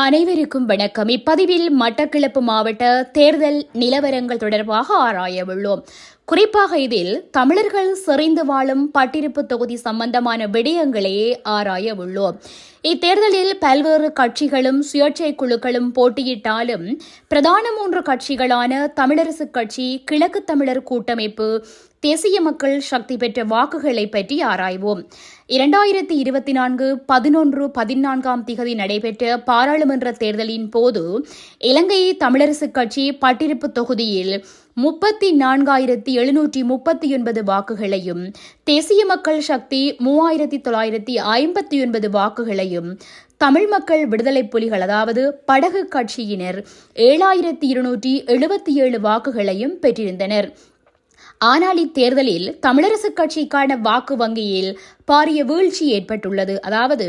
அனைவருக்கும் வணக்கம். இப்பதிவில் மட்டக்களப்பு மாவட்ட தேர்தல் நிலவரங்கள் தொடர்பாக ஆராய உள்ளோம். குறிப்பாக இதில் தமிழர்கள் செறிந்து வாழும் பட்டிருப்பு தொகுதி சம்பந்தமான விடயங்களையே ஆராய உள்ளோம். இத்தேர்தலில் பல்வேறு கட்சிகளும் சுயேட்சை குழுக்களும் போட்டியிட்டாலும் பிரதான மூன்று கட்சிகளான தமிழரசுக் கட்சி கிழக்கு தமிழர் கூட்டமைப்பு தேசிய மக்கள் சக்தி பெற்ற வாக்குகளை பற்றி ஆராய்வோம். இரண்டாயிரத்தி இருபத்தி நான்கு பதினொன்று பதினான்காம் திகதி நடைபெற்ற பாராளுமன்ற தேர்தலின் போது இலங்கை தமிழரசுக் கட்சி பட்டிருப்பு தொகுதியில் முப்பத்தி நான்காயிரத்தி எழுநூற்றி முப்பத்தி ஒன்பது வாக்குகளையும் தேசிய மக்கள் சக்தி மூவாயிரத்தி தொள்ளாயிரத்தி ஐம்பத்தி ஒன்பது வாக்குகளையும் தமிழ் மக்கள் விடுதலை புலிகள் அதாவது படகு கட்சியினர் ஏழாயிரத்தி இருநூற்றி எழுபத்தி ஏழு வாக்குகளையும் பெற்றிருந்தனர். ஆனால் இத்தேர்தலில் தமிழரசுக் கட்சிக்கான வாக்கு வங்கியில் பாரிய வீழ்ச்சி ஏற்பட்டுள்ளது. அதாவது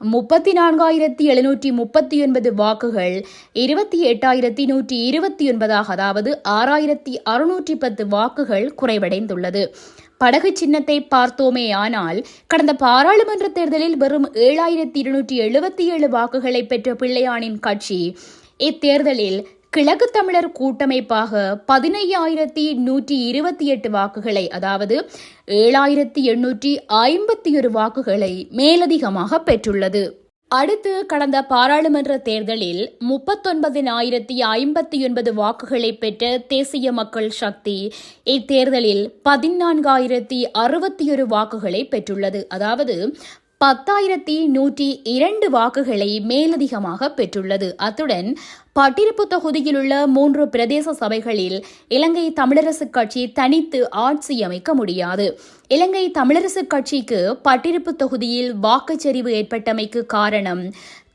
முப்பத்தி நான்காயிரத்தி எழுநூற்றி முப்பத்தி ஒன்பது வாக்குகள் இருபத்தி எட்டாயிரத்தி நூற்றி இருபத்தி ஒன்பதாக அதாவது ஆறாயிரத்தி அறுநூற்றி பத்து வாக்குகள் குறைவடைந்துள்ளது. படகு சின்னத்தை பார்த்தோமே ஆனால் கடந்த பாராளுமன்ற தேர்தலில் வெறும் ஏழாயிரத்தி இருநூற்றி எழுபத்தி ஏழு வாக்குகளை பெற்ற பிள்ளையானின் கட்சி இத்தேர்தலில் கிழக்கு தமிழர் கூட்டமைப்பாக பதினையாயிரத்தி நூற்றி இருபத்தி எட்டு வாக்குகளை அதாவது ஏழாயிரத்தி எண்ணூற்றி ஐம்பத்தி ஒரு வாக்குகளை மேலதிகமாக பெற்றுள்ளது. அடுத்து கடந்த பாராளுமன்ற தேர்தலில் முப்பத்தொன்பதினாயிரத்தி ஐம்பத்தி ஒன்பது வாக்குகளை பெற்ற தேசிய மக்கள் சக்தி இத்தேர்தலில் பதினான்காயிரத்தி அறுபத்தி ஒரு வாக்குகளை பெற்றுள்ளது. அதாவது பத்தாயிரத்தி நூற்றி இரண்டு வாக்குகளை மேலதிகமாக பெற்றுள்ளது. அத்துடன் பட்டிருப்பு தொகுதியில் உள்ள மூன்று பிரதேச சபைகளில் இலங்கை தமிழரசுக் கட்சி தனித்து ஆட்சி அமைக்க முடியாது. இலங்கை தமிழரசுக் கட்சிக்கு பட்டிருப்பு தொகுதியில் வாக்குச்சரிவு ஏற்பட்டமைக்கு காரணம்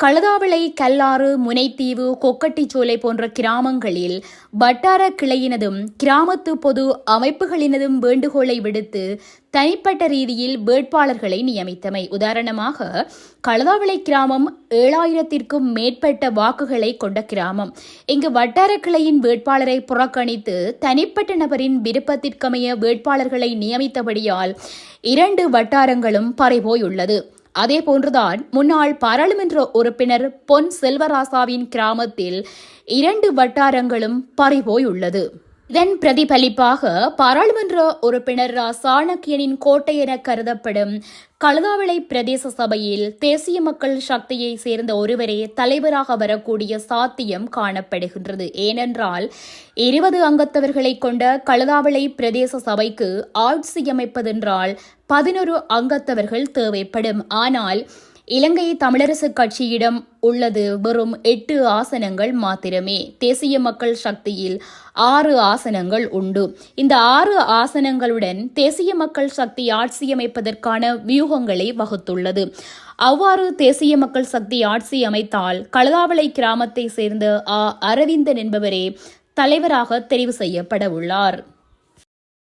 கழுதாவளை கல்லாறு முனைத்தீவு கொக்கட்டிச்சோலை போன்ற கிராமங்களில் வட்டார கிளையினதும் கிராமத்து பொது அமைப்புகளினதும் வேண்டுகோளை விடுத்து தனிப்பட்ட ரீதியில் வேட்பாளர்களை நியமித்தமை. உதாரணமாக கழுதாவளை கிராமம் ஏழாயிரத்திற்கும் மேற்பட்ட வாக்குகளை கொண்ட கிராமம். இங்கு வட்டார கிளையின் வேட்பாளரை புறக்கணித்து தனிப்பட்ட நபரின் விருப்பத்திற்கமைய வேட்பாளர்களை நியமித்தபடியால் இரண்டு வட்டாரங்களும் பறைபோயுள்ளது. அதே போன்றுதான் முன்னாள் பாராளுமன்ற உறுப்பினர் பொன் செல்வராசாவின் கிராமத்தில் இரண்டு வட்டாரங்களும் பறிபோயுள்ளது. இதன் பிரதிபலிப்பாக பாராளுமன்ற உறுப்பினர் ரா. சாணக்கியனின் கோட்டை என கருதப்படும் கழுதாவளை பிரதேச சபையில் தேசிய மக்கள் சக்தியை சேர்ந்த ஒருவரே தலைவராக வரக்கூடிய சாத்தியம் காணப்படுகின்றது. ஏனென்றால் இருபது அங்கத்தவர்களை கொண்ட கழுதாவளை பிரதேச சபைக்கு ஆட்சி அமைப்பதென்றால் பதினொரு அங்கத்தவர்கள் தேவைப்படும். ஆனால் இலங்கை தமிழரசுக் கட்சியிடம் உள்ளது வெறும் எட்டு ஆசனங்கள் மாத்திரமே. தேசிய மக்கள் சக்தியில் ஆறு ஆசனங்கள் உண்டு. இந்த ஆறு ஆசனங்களுடன் தேசிய மக்கள் சக்தி ஆட்சியமைப்பதற்கான வியூகங்களை வகுத்துள்ளது. அவ்வாறு தேசிய மக்கள் சக்தி ஆட்சி அமைத்தால் கலதாவளை கிராமத்தை சேர்ந்த அ அரவிந்தன் என்பவரே தலைவராக தெரிவு செய்யப்பட உள்ளார்